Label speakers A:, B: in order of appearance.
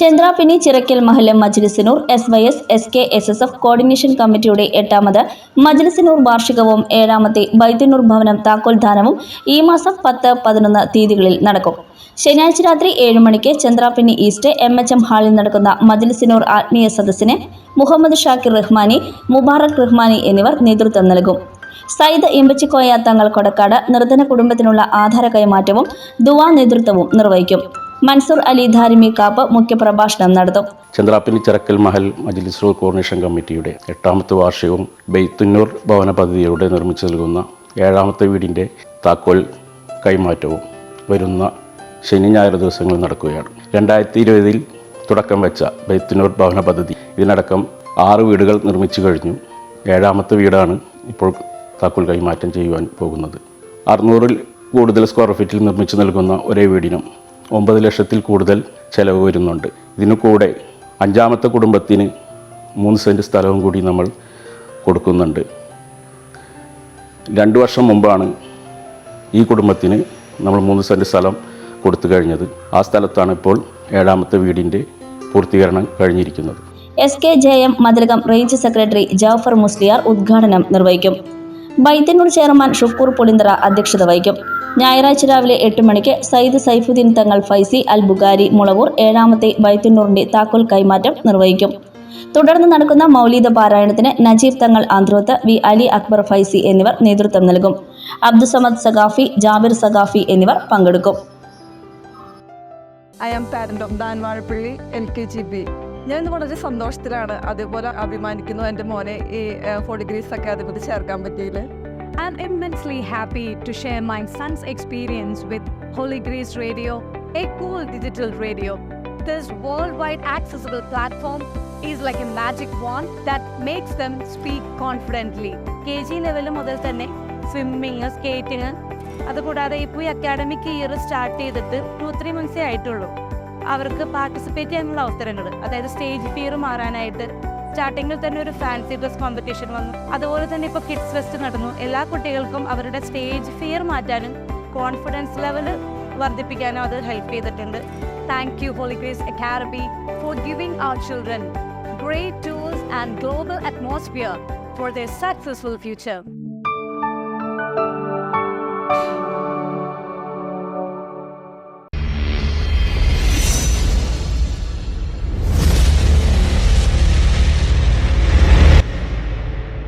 A: ചന്ദ്രാപിനി ചിറക്കൽ മഹല്ലം Majlisunnoor S Y S S K S S F coordination കമ്മിറ്റിയുടെ എട്ടാമത് മജ്ലിസിനൂർ വാർഷികവും ഏഴാമത്തെ ബൈത്തുന്നൂർ ഭവനം താക്കോൽദാനവും ഈ മാസം പത്ത് പതിനൊന്ന് തീയതികളിൽ നടക്കും. ശനിയാഴ്ച രാത്രി ഏഴ് മണിക്ക് Chandrapini east M H M ഹാളിൽ നടക്കുന്ന മജ്ലിസിനൂർ ആത്മീയ സദസ്സിന് മുഹമ്മദ് ഷാക്കിർ റഹ്മാനി മുബാറക് റഹ്മാനി എന്നിവർ നേതൃത്വം നൽകും. സയ്യിദ് ഇമ്പച്ചിക്കോയ തങ്ങൾ കൊടക്കാട് നിർധന കുടുംബത്തിനുള്ള ആധാര കൈമാറ്റവും ദുവാ നേതൃത്വവും നിർവഹിക്കും. മൻസൂർ അലി ധാരിമി കാപ്പ് മുഖ്യപ്രഭാഷണം നടത്തും.
B: ചന്ദ്രാപ്പിനി ചിറക്കൽ മഹൽ മജ്ലിസ് കോർണേഷൻ കമ്മിറ്റിയുടെ എട്ടാമത്തെ വാർഷികവും ബെയ്ത്തുന്നൂർ ഭവന പദ്ധതിയിലൂടെ നിർമ്മിച്ചു നൽകുന്ന ഏഴാമത്തെ വീടിന്റെ താക്കോൽ കൈമാറ്റവും വരുന്ന ശനി ഞായർ ദിവസങ്ങളിൽ നടക്കുകയാണ്. രണ്ടായിരത്തി ഇരുപതിൽ തുടക്കം വെച്ച ബെയ്ത്തുന്നൂർ ഭവന പദ്ധതി ഇതിനടക്കം ആറ് വീടുകൾ നിർമ്മിച്ചു കഴിഞ്ഞു. ഏഴാമത്തെ വീടാണ് ഇപ്പോൾ താക്കോൽ കൈമാറ്റം ചെയ്യുവാൻ പോകുന്നത്. അറുന്നൂറിൽ കൂടുതൽ സ്ക്വയർ ഫീറ്റിൽ നിർമ്മിച്ചു നൽകുന്ന ഒരേ വീടിനും ഒമ്പത് ലക്ഷത്തിൽ കൂടുതൽ ചിലവ് വരുന്നുണ്ട്. ഇതിനു കൂടെ അഞ്ചാമത്തെ കുടുംബത്തിന് മൂന്ന് സെന്റ് സ്ഥലവും കൂടി നമ്മൾ കൊടുക്കുന്നുണ്ട്. രണ്ട് വർഷം മുമ്പാണ് ഈ കുടുംബത്തിന് നമ്മൾ മൂന്ന് സെന്റ് സ്ഥലം കൊടുത്തു കഴിഞ്ഞത്. ആ സ്ഥലത്താണ് ഇപ്പോൾ ഏഴാമത്തെ വീടിന്റെ പൂർത്തീകരണം കഴിഞ്ഞിരിക്കുന്നത്.
A: S K J M Mathilakam range secretary Jafar Musliyar ഉദ്ഘാടനം നിർവഹിക്കും. ബൈത്തന്നൂർ ചെയർമാൻ ഷുക്കൂർ പൊളിന്തറ അധ്യക്ഷത വഹിക്കും. ഞായറാഴ്ച രാവിലെ എട്ട് മണിക്ക് സയ്യിദ് സൈഫുദ്ദീൻ തങ്ങൾ ഫൈസി അൽ ബുഗാരി മുളവൂർ ഏഴാമത്തെ ബൈത്തന്നൂറിന്റെ താക്കോൽ കൈമാറ്റം നിർവഹിക്കും. തുടർന്ന് നടക്കുന്ന മൗലീദ പാരായണത്തിന് നജീബ് തങ്ങൾ ആന്ത്രോത്ത് വി അലി അക്ബർ ഫൈസി എന്നിവർ നേതൃത്വം നൽകും. അബ്ദുസമദ് സഖാഫി ജാബിർ സഖാഫി എന്നിവർ പങ്കെടുക്കും.
C: I am parent of than Vazhappally L K G B ഞാൻ ഇന്ന് വളരെ സന്തോഷത്തിലാണ് അതേപോലെ അഭിമാനിക്കുന്നു എന്റെ മോനെ ഈ ഫോർ ഡിഗ്രീസ് അക്കാദമിയിൽ ചേർക്കാൻ പറ്റിയതിൽ
D: I'm immensely happy to share my son's experience with Holy Grace Radio, a cool digital radio. This worldwide accessible platform is like a magic wand that makes them speak confidently. K G level മുതൽ തന്നെ swimming skating അതുകൂടാതെ ഇപ്പോൾ ഈ academic year start ചെയ്തിട്ട് two three മന്ത്സേ ആയിട്ടുള്ളൂ അവർക്ക് participate ചെയ്യാനുള്ള അവസരങ്ങൾ അതായത് സ്റ്റേജ് ഫിയർ മാറാനായിട്ട് സ്റ്റാർട്ടിങ്ങിൽ തന്നെ ഒരു ഫാൻസി ഡ്രസ് കോമ്പറ്റീഷൻ വന്നു. അതുപോലെ തന്നെ ഇപ്പോൾ കിഡ്സ് ഫെസ്റ്റ് നടന്നു. എല്ലാ കുട്ടികൾക്കും അവരുടെ സ്റ്റേജ് ഫിയർ മാറ്റാനും കോൺഫിഡൻസ് ലെവൽ വർദ്ധിപ്പിക്കാനും അത് ഹെൽപ്പ് ചെയ്തിട്ടുണ്ട്. Thank you holy grace academy for giving our children great tools and global atmosphere for the successful future